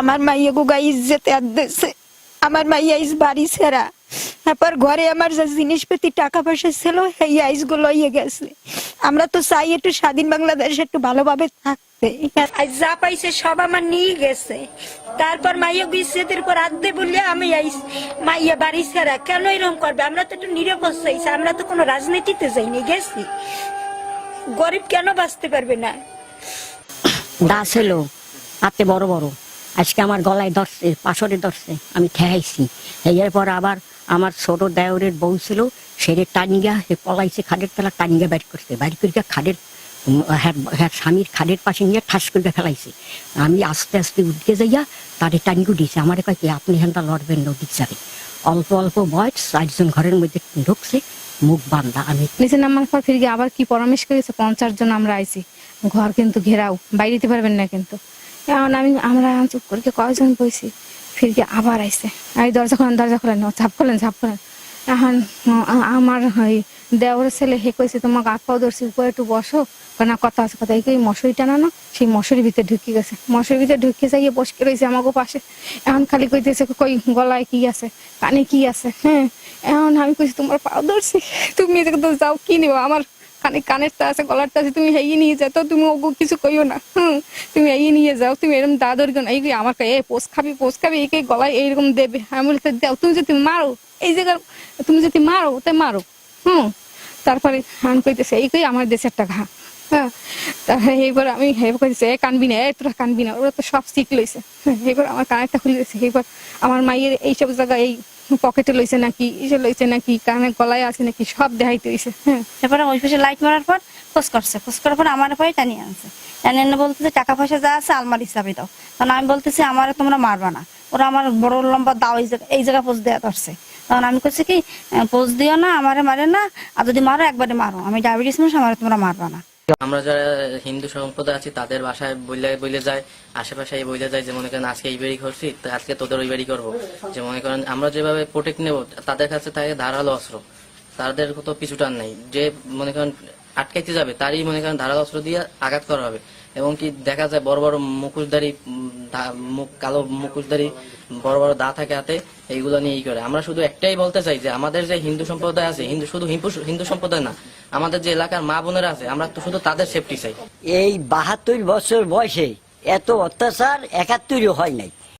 আমার মাইয়া গুগা ইজ্জতে আমার মাইয়া ইস বাড়ি ছেড়া। তারপর ঘরে আমার যে জিনিসপাতি টাকা পয়সা ছিল সেই আইসগুলো ইয়ে গেছে। আমরা তো চাই একটু স্বাধীন বাংলাদেশে একটু ভালোভাবে থাকতে। আজ যা পাইছে সব আমার নিয়ে গেছে। তারপর মাইয়া বিচ্ছেদের উপর আদে বললে আমি আইস মাইয়া বাড়ি ছেড়া। কেন এরকম করবে? আমরা তো একটু নিরাপদ চাইছি আমরা তো কোনো রাজনীতিতে যাইনি গেছি। গরিব কেন বাঁচতে পারবে না? দা ছিল হাতে বড় বড়। আজকে আমার গলায় ধরছে পাশরে ধরছে, আমি ঠেহাইছি এর পর আবার আমার ছোট দেওরের বউ ছিল সেরে টানিয়া হে পলাইছে খাদের তলা টানিয়া বাইর করছে। বাইর করিয়া খাদের হ্যাঁ হ্যার স্বামীর খাদের পাশে নিয়ে ঠাস করে ফেলাইছে। আমি আস্তে আস্তে উঠতে যাইয়া তারে টানিয়ে দিয়েছে আমার কয় কি আপনি হ্যানটা লড়বেন নদীর যাবে অল্প অল্প বয়স চারজন ঘরের মধ্যে ঢুকছে, মুখ বান্ধা। আমি নিচে নামার পর ফিরে আবার কি পরামর্শ করেছে? পঞ্চাশ জন আমরা আইছি। ঘর কিন্তু ঘেরাও, বাইরে দিতে পারবেন না কিন্তু। এখন আমি, আমরা চুপ করে কয়জন বইছি? ফিরে গিয়ে আবার আইসে এই দরজা খোলেন দরজা খোলেন ঝাপ খোলেন ঝাপ খোলেন। এখন আমার ওই দেওরের ছেলে হে কইছে, তোমাকে হাত পাও ধরছি, উপরে একটু বসো। না, কথা আছে, কথা এই মশুরি টানানো সেই মশুরির ভিতরে ঢুকে গেছে। মশুরির ভিতরে ঢুকিয়ে যাইয়ে বসকে রয়েছে আমাকে পাশে। এখন খালি কইতেছে, কই, গলায় কি আছে? কানে কি আছে? হ্যাঁ। এখন আমি কইছি, তোমার পাও ধরছি, তুমি এদিকে তো যাও, কি নিবা? আমার কানে কানেরটা আছে, গলারটা আছে, তুমি হেয়ে নিয়ে যাও। তুমি ওগো কিছু কইও না। তুমি এই নিয়ে যাও, তুমি এরকম দাদর গান এই আমার এই পোষ খাবি পোষ খাবি এই গলায় এইরকম দেবে। আমি বলি, "তা দাও তুমি যদি মারো, এই জায়গার, তুমি যদি মারো তাই মারো। হুম, তারপরে আমি কইতেছে, এই কই, আমার দেশের টাকা হ্যাঁ তারপরে এইবার আমি কইতেছে, এ, কানবি না, এ, তোরা কানবি না, ওরা তো সব শিখ লইছে। এইবার আমার কানেরটা খুলে দিয়েছে এইবার আমার মায়ের এইসব জায়গায় এই পকেটে লইছে নাকি, ইসে লইছে নাকি, কানে গলায় আছে নাকি, সব দেখাইতে হইছে। হ্যাঁ তারপরে ওই পাশে লাইট মারার পর খোঁজ করছে। খোঁজ করার পর আমার পায়ে টানিয়ে আনছে। টানিয়ে এনে বলতেছে টাকা পয়সা যা আছে আলমারি হিসাবে দাও। তখন আমি বলতেছি, আমার তোমরা মারবা না। ওরা আমার বড় লম্বা দাও, এই জায়গা এই জায়গা পোজ দেওয়া ধরছে। তখন আমি কইছি কি পোজ দিও না, আমারে মারে না। আর যদি মারো, একবারে মারো। আমি ডায়াবেটিস মানুষ, আমার তোমরা মারবা না। আমরা যারা হিন্দু সম্প্রদায় আছি, তাদের বাসায় বইলে বইলে যায়, আশেপাশে বইলে যায়, যে মনে করেন আজকে এই বাড়ি করছি আজকে তোদের ওই বাড়ি করব। যে মনে করেন আমরা যেভাবে প্রোটেক্ট নেব, তাদের কাছে থাকে ধারালো অস্ত্র। তাদের কত পিছুটান নেই। যে মনে করেন আটকাইতে যাবে, তারই মনে করেন ধারালো অস্ত্র দিয়ে আঘাত করা হবে। এবং কি দেখা যায়, বড় বড় মুখোশধারী মুখ, কালো মুখোশধারী, বড় বড় দা থাকে হাতে, এইগুলো নিয়ে ই করে। আমরা শুধু একটাই বলতে চাই যে, আমাদের যে হিন্দু সম্প্রদায় আছে, হিন্দু শুধু হিন্দু- সম্প্রদায় না, আমাদের যে এলাকার মা বোনেরা আছে, আমরা তো শুধু তাদের সেফটি চাই। এই বাহাত্তর বছর বয়সে এত অত্যাচার একাত্তরও হয় নাই।